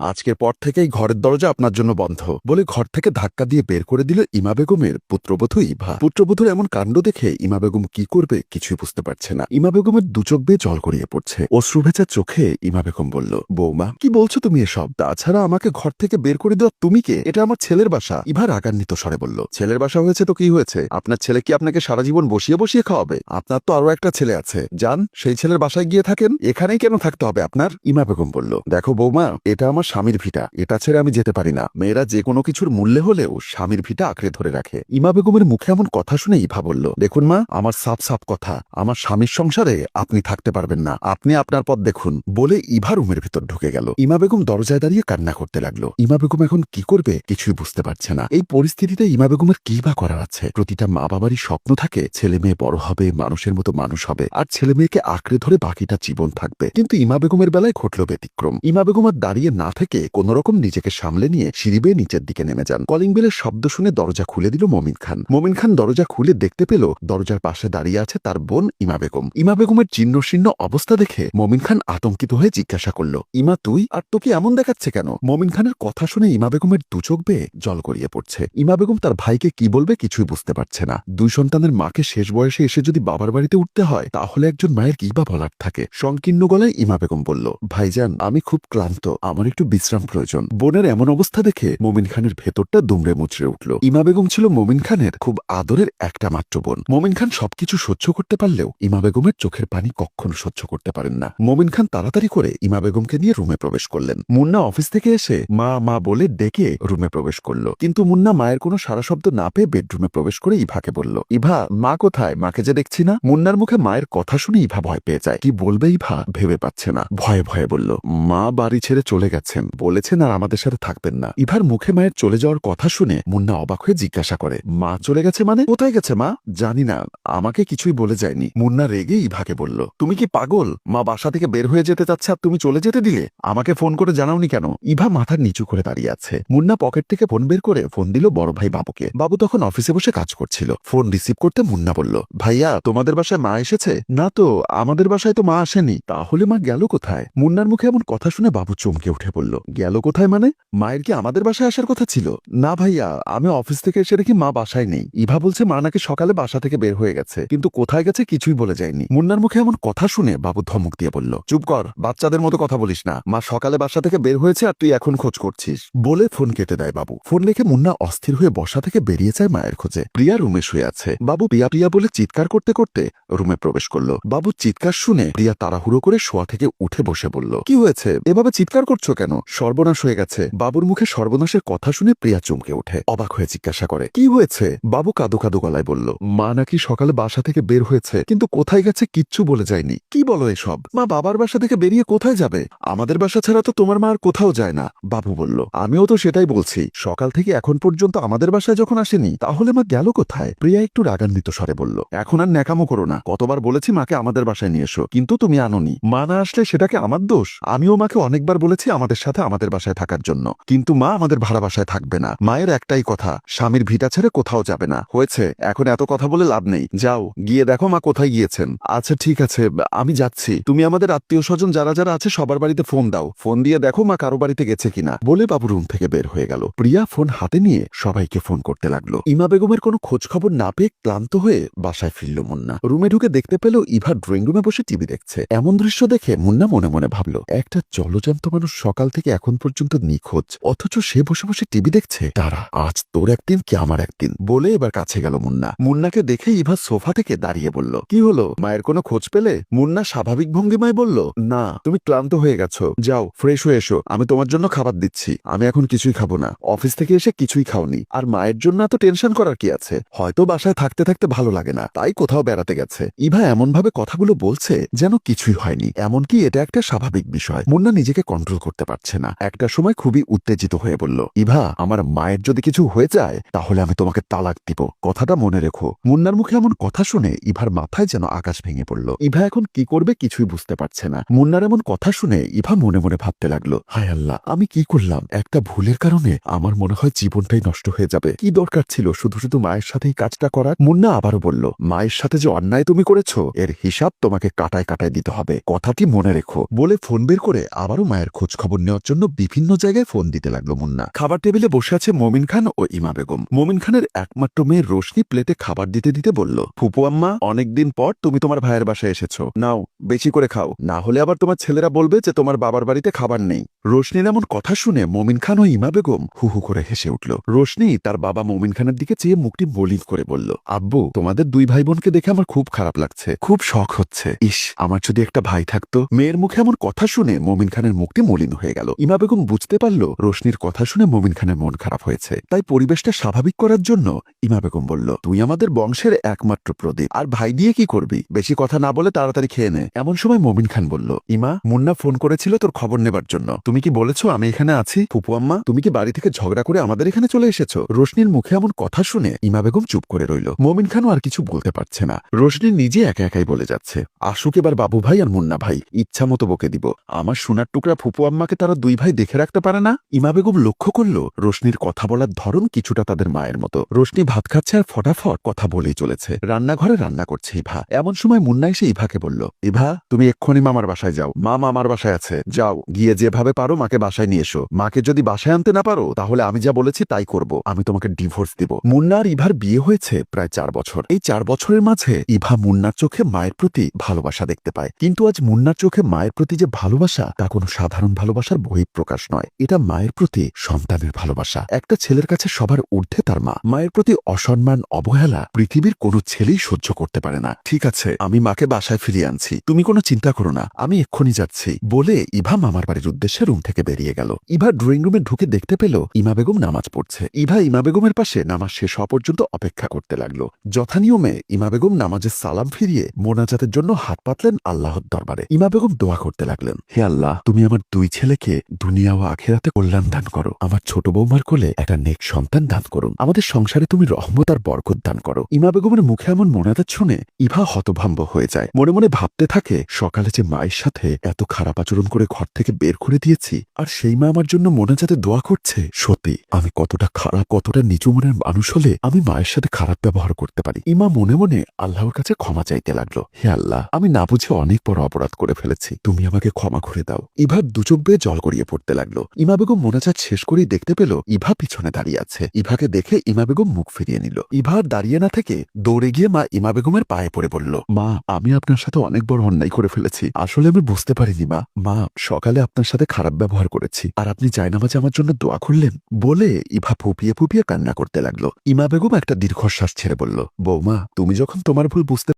আজকের পর থেকেই ঘরের দরজা আপনার জন্য বন্ধ বলে ঘর থেকে ধাক্কা দিয়ে বের করে দিল ইমা বেগমের পুত্রবধূ ইভা। পুত্রবধূর এমন কাণ্ড দেখে ইমা বেগম কি করবে কিছুই বুঝতে পারছে না। ইমা বেগমের দুচোখ বেয়ে জল গড়িয়ে পড়ছে। অশ্রু ভেজা চোখে ইমা বেগম বলল, বৌমা, কি বলছো তুমি এসব? তাছাড়া আমাকে ঘর থেকে বের করে দেওয়া তুমি কে? এটা আমার ছেলের বাসা। ইভা রাগান্বিত স্বরে বলল, ছেলের বাসা হয়েছে তো কি হয়েছে? আপনার ছেলে কি আপনাকে সারা জীবন বসিয়ে বসিয়ে খাওয়াবে? আপনার তো আরও একটা ছেলে আছে। যান, সেই ছেলের বাসায় গিয়ে থাকেন। এখানেই কেন থাকতে হবে আপনার? ইমা বেগম বলল, দেখো বৌমা, এটা আমার স্বামীর ভিটা। এটা ছেড়ে আমি যেতে পারি না। মেয়েরা যে কোনো কিছুর মূল্যে হলেও স্বামীর ভিটা আঁকড়ে ধরে রাখে। ইমা বেগমের মুখে এমন কথা শুনে ইভা বলল, দেখুন মা, আমার সাপ সাপ কথা। আমার স্বামীর সংসারে আপনি থাকতে পারবেন না। আপনি আপনার পথ দেখুন। বলে ইভা রুমের ভিতর ঢুকে গেল। ইমা বেগম দরজায় দাঁড়িয়ে কান্না করতে লাগল। ইমা বেগম এখন কি করবে কিছুই বুঝতে পারছে না। এই পরিস্থিতিতে ইমা বেগমের কি বা করার আছে? প্রতিটা মা বাবারই স্বপ্ন থাকে, ছেলে মেয়ে বড় হবে, মানুষের মতো মানুষ হবে, আর ছেলে মেয়েকে আঁকড়ে ধরে বাকিটা জীবন থাকবে। কিন্তু ইমা বেগমের বেলায় ঘটল ব্যতিক্রম। ইমা বেগম আর দাঁড়িয়ে না থেকে কোন রকম নিজেকে সামলে নিয়ে সিঁড়ি বেয়ে নিচের দিকে নেমে যান। কলিং বেলের শব্দ শুনে দরজা খুলে দিল মমিন খান। মমিন খান দরজা খুলে দেখতে পেল দরজার পাশে দাঁড়িয়ে আছে তার বোন ইমা বেগম। ইমা বেগমের জীর্ণ শীর্ণ অবস্থা দেখে মমিন খান আতঙ্কিত হয়ে জিজ্ঞাসা করল, ইমা, তুই? আর তোকে এমন দেখাচ্ছে কেন? মমিন খানের কথা শুনে ইমা বেগমের দুচোখ বেয়ে জল গড়িয়ে পড়ছে। ইমা বেগম তার ভাইকে কি বলবে কিছুই বুঝতে পারছে না। দুই সন্তানের মাকে শেষ বয়সে এসে যদি বাবার বাড়িতে উঠতে হয়, তাহলে একজন মায়ের কি বা বলার থাকে? সংকীর্ণ গলায় ইমা বেগম বলল, ভাইজান, আমি খুব ক্লান্ত। আমার একটু বিশ্রাম প্রয়োজন। বোনের এমন অবস্থা দেখে মোমিন খানের ভেতরটা দুমড়ে মুচড়ে উঠল। ইমা বেগম ছিল মোমিন খানের খুব আদরের একটা মাত্র বোন। মোমিন খান সবকিছু সহ্য করতে পারলেও ইমা বেগমের চোখের পানি কখনো সহ্য করতে পারেন না। মোমিন খান তাড়াতাড়ি করে ইমা বেগমকে নিয়ে রুমে প্রবেশ করলেন। মুন্না অফিস থেকে এসে মা মা বলে ডেকে রুমে প্রবেশ করল। কিন্তু মুন্না মায়ের কোনো সারা শব্দ না পেয়ে বেডরুমে প্রবেশ করে ইভাকে বলল, ইভা, মা কোথায়? মাকে যে দেখছি না? মুন্নার মুখে মায়ের কথা শুনে ইভা ভয় পেয়ে যায়। কি বলবে ইভা? ভেবে পাচ্ছে না। ভয়ে ভয়ে বলল, মা বাড়ি ছেড়ে চলে গেছেন বলেছেন আর আমাদের সাথে থাকবেন না। ইভার মুখে মায়ের চলে যাওয়ার কথা শুনে মুন্না অবাক হয়ে জিজ্ঞাসা করে, মা চলে গেছে মানে? কোথায় গেছে, মা? জানি না, আমাকে কিছুই বলে যায়নি। মুন্না রেগে ইভাকে বলল, তুমি কি পাগল? মা বাসা থেকে বের হয়ে যেতে চাচ্ছে আর তুমি চলে যেতে দিলে? আমাকে ফোন করে জানাওনি কেন? ইভা মাথার নিচু করে দাঁড়িয়ে আছে। মুন্না পকেট থেকে ফোন বের করে ফোন দিল বড় ভাই বাবুকে। বাবু তখন অফিসে বসে কাজ করছিল। ফোন রিসিভ করতে মুন্না বলল, ভাইয়া, তোমাদের বাসায় মা এসেছে? না তো, আমাদের বাসায় তো মা আসেনি। তাহলে মা গেল কোথায়? মুন্নার মুখে এমন কথা শুনে বাবু চমকে উঠে বলল গেল কোথায় মানে? মায়ের কি আমাদের বাসায় আসার কথা ছিল? না ভাইয়া, আমি অফিস থেকে এসে দেখি মা বাসায় নেই। ইভা বলছে মা নাকি সকালে বাসা থেকে বের হয়ে গেছে, কিন্তু কোথায় গেছে কিছুই বলে যায়নি। মুন্নার মুখে এমন কথা শুনে বাবু ধমক দিয়ে বলল, চুপ কর, বাচ্চাদের মতো কথা বলিস না। মা সকালে বাসা থেকে বের হয়েছে আর তুই এখন খোঁজ করছিস। বলে ফোন কেটে দেয় বাবু। ফোন রেখে মুন্না অস্থির হয়ে বসা থেকে বেরিয়ে যায় মায়ের খোঁজে। প্রিয়া রুমে শুয়ে আছে। বাবু প্রিয়া প্রিয়া বলে চিৎকার করতে করতে রুমে প্রবেশ করল। বাবু চিৎকার শুনে প্রিয়া তাড়াহুড়ো করে শোয়া থেকে উঠে বসে বলল, কি হয়েছে? এভাবে চিৎকার করছ কেন? সর্বনাশ হয়ে গেছে। বাবুর মুখে সর্বনাশের কথা শুনে প্রিয়া চমকে ওঠে। অবাক হয়ে জিজ্ঞাসা করে, কি হয়েছে? বাবু কাদো কাদো গলায় বলল, মা নাকি সকালে বাসা থেকে বের হয়েছে, কিন্তু কোথায় গেছে কিচ্ছু বলে যায়নি। কি বলো এসব? মা বাবার বাসা থেকে বেরিয়ে কোথায় যাবে? আমাদের বাসা ছাড়া তো তোমার মা আর কোথাও যায় না। বাবু বলল, আমিও তো সেটাই বলছি। সকাল থেকে এখন পর্যন্ত আমাদের বাসায় যখন আসেনি, তাহলে মা গেল কোথায়? প্রিয়া একটু রাগান্বিত স্বরে বলল, এখন আর ন্যাকামো করো না। কতবার বলেছি মাকে আমাদের বাসায় নিয়ে এসো, কিন্তু তুমি আনোনি। মা না আসলে সেটাকে আমার দোষ? আমিও মাকে অনেকবার বলেছি আমাদের সাথে আমাদের বাসায় থাকার জন্য। কিন্তু মা আমাদের ভাড়া বাসায় থাকবে না। মায়ের একটাই কথা, স্বামীর ভিটা ছেড়ে কোথাও যাবে না। হয়েছে, এখন এত কথা বলে লাভ নেই। যাও, গিয়ে দেখো মা কোথায় গিয়েছেন। আচ্ছা ঠিক আছে, আমি যাচ্ছি। তুমি আমাদের আত্মীয় স্বজন যারা যারা আছে, সবার বাড়িতে ফোন দাও। ফোন দিয়ে দেখো মা কারও বাড়িতে গেছে কিনা। বলে বাবু রুম থেকে বের হয়ে গেল। প্রিয়া ফোন হাতে নিয়ে সবাইকে ফোন করতে লাগল। ইমা বেগমের কোনো খোঁজ খবর না পেয়ে ক্লান্ত হয়ে বাসায় ফিরল মুন্না। রুমে ঢুকে দেখতে পেল ইভা ড্রয়িং রুমে বসে টিভি দেখছে। এমন দৃশ্য দেখে মুন্না মনে মনে ভাবলো, একটা জলজান্ত মানুষ সকাল থেকে এখন পর্যন্ত নিখোঁজ। অথচ সে বসে বসে টিভি দেখছে। তারা আজ তোর একদিন, কি আমার একদিন? বলে এবার কাছে গেল মুন্না। মুন্নাকে দেখে ইভা সোফা থেকে দাঁড়িয়ে বলল, কি হলো? মায়ের কোনো খোঁজ পেলে? মুন্না স্বাভাবিক ভঙ্গিমায় বলল, না, তুমি ক্লান্ত হয়ে গেছো। যাও, ফ্রেশ হয়ে এসো। আমি তোমার জন্য খাবার দিচ্ছি। আমি এখন কিছুই খাব না। অফিস থেকে এসে কিছুই খাওনি। আর মায়ের জন্য এত টেনশন করার কি আছে? হয়তো বাসায় থাকতে থাকতে ভালো লাগে না। তাই কোথাও বেড়াতে গেছে। ইভা এমন ভাবে কথাগুলো বলছে যেন কিছুই হয়নি। এমনকি এটা একটা স্বাভাবিক বিষয়। মুন্না নিজেকে কন্ট্রোল করতে পারছে না। একটা সময় খুবই উত্তেজিত হয়ে বলল, ইভা, আমার মায়ের যদি কিছু হয়ে যায়, তাহলে আমি তোমাকে তালাক দিব। কথাটা মনে রেখো। মুন্নার মুখে এমন কথা শুনে ইভার মাথায় যেন আকাশ ভেঙে পড়ল। ইভা এখন কি করবে কিছুই বুঝতে পারছে না। মুন্নার এমন কথা শুনে ইভা মনে মনে ভাবতে লাগল, হায় আল্লাহ, আমি কি করলাম? একটা ভুলের কারণে আমার মনে হয় জীবনটাই নষ্ট হয়ে যাবে। কি দরকার ছিল? শুধু শুধু মায়ের সাথে এই কাজটা করার? মুন্না আবারও বলল, মায়ের সাথে যে অন্যায় তুমি করেছ, এর হিসাব তোমাকে কাটায় কাটায় দিতে হবে। কথাটি মনে রেখো। বলে ফোন বের করে আবারও মায়ের খোঁজ খবর নেওয়ার জন্য বিভিন্ন জায়গায় ফোন দিতে লাগল মুন্না। খাবার টেবিলে বসে আছে মমিন খান ও ইমা বেগম। মমিন খানের একমাত্র মেয়ে রোশনি প্লেটে খাবার দিতে দিতে বলল, ফুপু আম্মা, অনেকদিন পর তুমি তোমার ভাইয়ের বাসায় এসেছ। নাও, বেশি করে খাও। না হলে আবার তোমার ছেলেরা বলবে যে তোমার বাবার বাড়িতে খাবার নেই। রোশনির এমন কথা শুনে মমিন খান ও ইমা বেগম হু হু করে হেসে উঠল। রোশনি তার বাবা মমিন খানের দিকে চেয়ে মুখটি মলিন করে বলল, আব্বু, তোমাদের দুই ভাই বোনকে দেখে আমার খুব খারাপ লাগছে। খুব শখ হচ্ছে। ইস, আমার যদি একটা ভাই থাকতো? মেয়ের মুখে এমন কথা শুনে মমিন খানের মুখটি মলিন হয়ে গেল। ইমা বেগম বুঝতে পারল রোশনির কথা শুনে মমিন খানের মন খারাপ হয়েছে। তাই পরিবেশটা স্বাভাবিক করার জন্য ইমা বেগম বলল, তুই আমাদের বংশের একমাত্র প্রদীপ। আর ভাই দিয়ে কি করবি? বেশি কথা না বলে তাড়াতাড়ি খেয়ে নে। এমন সময় মমিন খান বলল, ইমা, মুন্না ফোন করেছিল তোর খবর নেবার জন্য। তুমি কি বলেছ আমি এখানে আছি? ফুপু আম্মা, তুমি কি বাড়ি থেকে ঝগড়া করে আমাদের এখানে চলে এসেছ? রোশনির মুখে এমন কথা শুনে ইমা বেগম চুপ করে রইল। মমিন খানও আর কিছু বলতে পারছে না। রোশনি নিজে একা একাই বলে যাচ্ছে, আসুক এবার বাবু ভাই আর মুন্না ভাই। ইচ্ছা মতো বকে দিব। আমার সোনার টুকরা ফুপু আম্মাকে দুই ভাই দেখে রাখতে পারে না? ইমা বেগম লক্ষ্য করল, রোশনির কথা বলার ধরন কিছুটা তাদের মায়ের মতো। রোশনি ভাত খাচ্ছে আর ফটাফট কথা বলেই চলেছে। রান্নাঘরে রান্না করছে ইভা। এমন সময় মুন্না এসে ইভাকে বলল, ইভা, তুমি এক্ষুনি মামার বাসায় যাও। মা মামার বাসায় আছে। যাও, গিয়ে যেভাবে পারো মাকে বাসায় নিয়ে এসো। মাকে যদি বাসায় আনতে না পারো, তাহলে আমি যা বলেছি তাই করব। আমি তোমাকে ডিভোর্স দিব। মুন্না আর ইভার বিয়ে হয়েছে প্রায় চার বছর। এই চার বছরের মাঝে ইভা মুন্নার চোখে মায়ের প্রতি ভালোবাসা দেখতে পায়। কিন্তু আজ মুন্নার চোখে মায়ের প্রতি যে ভালোবাসা, তা কোনো সাধারণ ভালোবাসার বহিঃপ্রকাশ নয়। এটা মায়ের প্রতি সন্তানের ভালোবাসা। একটা ছেলের কাছে সবার ঊর্ধ্বে তার মা। মায়ের প্রতি অসম্মান, অবহেলা পৃথিবীর কোনো ছেলেই সহ্য করতে পারে না। ঠিক আছে, আমি মাকে বাসায় ফিরিয়ে আনছি। তুমি কোনো চিন্তা করো না, আমি এক্ষুনি যাচ্ছি। বলে ইভা মামার বাড়ির উদ্দেশ্যে রুম থেকে বেরিয়ে গেল। ইভা ড্রয়িং রুমে ঢুকে দেখতে পেল ইমা বেগম নামাজ পড়ছে। ইভা ইমা বেগমের পাশে নামাজ শেষ হওয়া পর্যন্ত অপেক্ষা করতে লাগল। যথানিয়মে ইমা বেগম নামাজের সালাম ফিরিয়ে মোনাজাতের জন্য হাত পাতলেন আল্লাহর দরবারে। ইমা বেগম দোয়া করতে লাগলেন, হে আল্লাহ, তুমি আমার দুই ছেলেকে দুনিয়া ও আখেরাতে কল্যাণ দান করো। আমার ছোট বৌমার কোলে একটা নেক সন্তান দান করুন। আমাদের সংসারে তুমি রহমত আর বরকত দান করো। ইমা বেগমের মুখে এমন মোনাজাত শুনে ইভা হতভম্ব হয়ে যায়। মনে মনে ভাবতে থাকে, সকালে যে মায়ের সাথে এত খারাপ আচরণ করে ঘর থেকে বের করে দিয়েছি, আর সেই মা আমার জন্য মোনাজাতে দোয়া করছে, সত্যি, আমি কতটা খারাপ, কতটা নিচু মনের মানুষ হলে আমি মায়ের সাথে খারাপ ব্যবহার করতে পারি। ইমা মনে মনে আল্লাহর কাছে ক্ষমা চাইতে লাগল। হে আল্লাহ, আমি না বুঝে অনেক বড় অপরাধ করে ফেলেছি। তুমি আমাকে ক্ষমা করে দাও। ইভার দুচোখ বেয়ে গড়িয়ে পড়তে লাগল। ইমা বেগম মোনাজাত শেষ করেই দেখতে পেল, ইভা পিছনে দাঁড়িয়ে আছে। ইভাকে দেখে ইমা বেগম মুখ ফিরিয়ে নিল। ইভা দাঁড়িয়ে না থেকে দৌড়ে গিয়ে মা ইমা বেগমের পায়ে পড়ে বলল, মা, আমি আপনার সাথে অনেক বড় অন্যায় করে ফেলেছি। আসলে আমি বুঝতে পারিনি, মা। মা, সকালে আপনার সাথে খারাপ ব্যবহার করেছি। আর আপনি জায়নামাজে আমার জন্য দোয়া করলেন। বলে ইভা ফুপিয়ে ফুপিয়ে কান্না করতে লাগল। ইমা বেগম একটা দীর্ঘশ্বাস ছেড়ে বলল, বৌমা, তুমি যখন তোমার ভুল বুঝতে